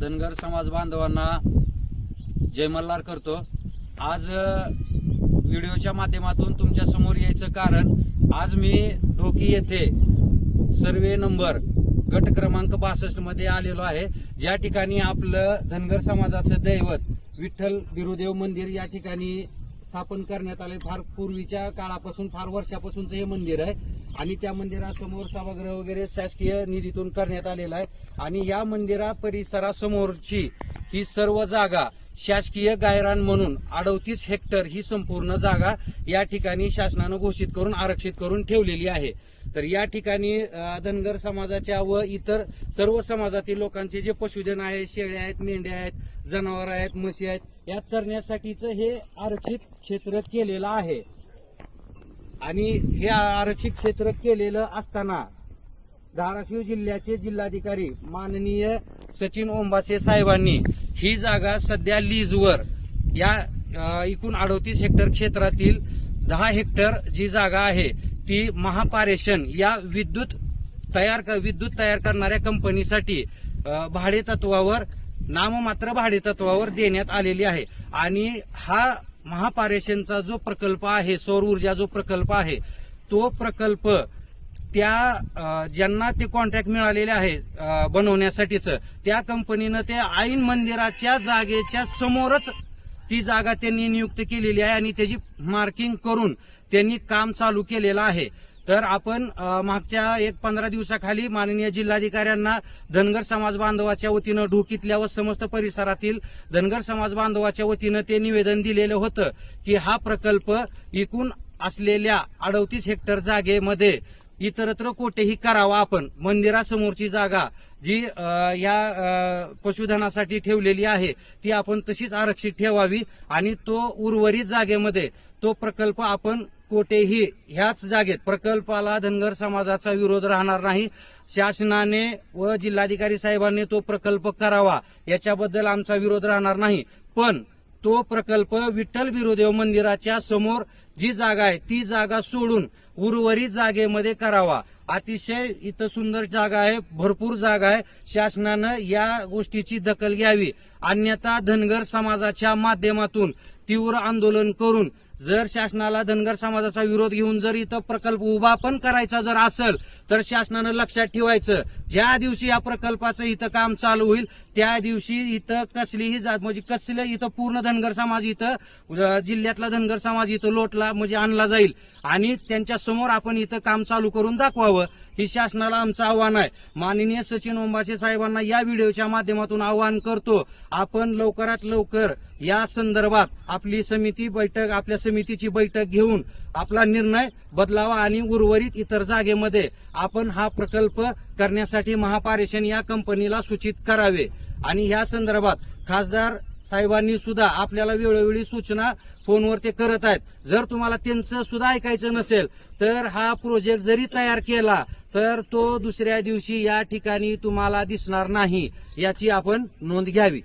धनगर समाज बांधवांना जय मल्हार करतो. आज व्हिडिओच्या माध्यमातून तुमच्यासमोर यायचं कारण आज मी ढोकी येथे सर्वे नंबर गट क्रमांक बासष्टमध्ये आलेलो आहे. ज्या ठिकाणी आपलं धनगर समाजाचं दैवत विठ्ठल बिरुदेव मंदिर या ठिकाणी स्थापन करण्यात आले फार पूर्वीच्या काळापासून फार वर्षापासूनचं हे मंदिर आहे. आणि त्या मंदिरासमोर सभागृह वगैरे शासकीय निधीतून करण्यात आलेला आहे. आणि या मंदिरा परिसरासमोरची ही सर्व जागा शासकीय गायरान म्हणून अडतीस हेक्टर ही संपूर्ण जागा या ठिकाणी शासनानं घोषित करून आरक्षित करून ठेवलेली आहे. तर या ठिकाणी धनगर समाजाच्या व इतर सर्व समाजातील लोकांचे जे पशुधन आहे शेळ्या आहेत मेंढ्या आहेत जनावर आहेत म्हशी आहेत या चरण्यासाठीचं हे आरक्षित क्षेत्र केलेलं आहे. आणि हे आरक्षित क्षेत्र केलेलं असताना धाराशिव जिल्ह्याचे जिल्हाधिकारी माननीय सचिन ओंबासे साहेबांनी ही जागा सध्या लीजवर या एकूण अडोतीस हेक्टर क्षेत्रातील दहा हेक्टर जी जागा आहे ती महापारेषण या विद्युत तयार क- विद्युत तयार करणाऱ्या कंपनीसाठी अ, भाडे तत्वावर नाममात्र भाडे तत्वावर देण्यात आलेली आहे. आणि हा महापारेषणचा जो प्रकल्प आहे सौर ऊर्जा जो प्रकल्प आहे तो प्रकल्प त्या ज्यांना ते कॉन्ट्रॅक्ट मिळालेले आहे बनवण्यासाठीचं त्या कंपनीनं ते ऐन मंदिराच्या जागेच्या समोरच ती जागा त्यांनी नियुक्त केलेली आहे आणि त्याची मार्किंग करून त्यांनी काम चालू केलेलं आहे. तर आपण मागच्या एक पंधरा दिवसाखाली माननीय जिल्हाधिकाऱ्यांना धनगर समाज बांधवाच्या वतीनं ढोकीतल्या व समस्त परिसरातील धनगर समाज बांधवाच्या वतीनं ते निवेदन दिलेलं होतं की हा प्रकल्प एकूण असलेल्या अडतीस हेक्टर जागेमध्ये इतरत्र कोठेही करावा आपण. मंदिरासमोरची जागा जी या पशुधनासाठी ठेवलेली आहे ती आपण तशीच आरक्षित ठेवावी आणि तो उर्वरित जागेमध्ये तो प्रकल्प आपण कोठेही ह्याच जागेत प्रकल्पाला धनगर समाजाचा विरोध राहणार नाही. शासनाने व जिल्हाधिकारी साहेबांनी तो प्रकल्प करावा. याच्याबद्दल आमचा विरोध राहणार नाही. पण तो प्रकल्प विठ्ठल विरुदेव मंदिराच्या समोर जी जागा आहे ती जागा सोडून उर्वरित जागेमध्ये करावा. अतिशय इथं सुंदर जागा आहे भरपूर जागा आहे. शासनानं या गोष्टीची दखल घ्यावी. अन्यथा धनगर समाजाच्या माध्यमातून तीव्र आंदोलन करून जर शासनाला धनगर समाजाचा विरोध घेऊन जर इथं प्रकल्प उभा पण करायचा जर असेल तर शासनानं लक्षात ठेवायचं ज्या दिवशी या प्रकल्पाचं इथं काम चालू होईल त्या दिवशी इथं कसलीही जात म्हणजे कसले इथं पूर्ण धनगर समाज इथं जिल्ह्यातला धनगर समाज इथं लोटला म्हणजे आणला जाईल. आणि त्यांच्यासमोर आपण इथं काम चालू करून दाखवावं. ही शासनाला आमचं आव्हान आहे. माननीय सचिन ओंबासे साहेबांना या व्हिडिओच्या माध्यमातून आवाहन करतो. आपण लवकरात लवकर या संदर्भात आपली समिती बैठक आपल्या समितीची बैठक घेऊन आपला निर्णय बदलावा आणि उर्वरित इतर जागेमध्ये आपण हा प्रकल्प करण्यासाठी महापारेषण या कंपनीला सूचित करावे. आणि या संदर्भात खासदार साहेबांनी सुद्धा आपल्याला वेळोवेळी सूचना फोनवर ते करत आहेत. जर तुम्हाला त्यांचं सुद्धा ऐकायचं नसेल तर हा प्रोजेक्ट जरी तयार केला तर तो दुसऱ्या दिवशी या ठिकाणी तुम्हाला दिसणार नाही याची आपण नोंद घ्यावी.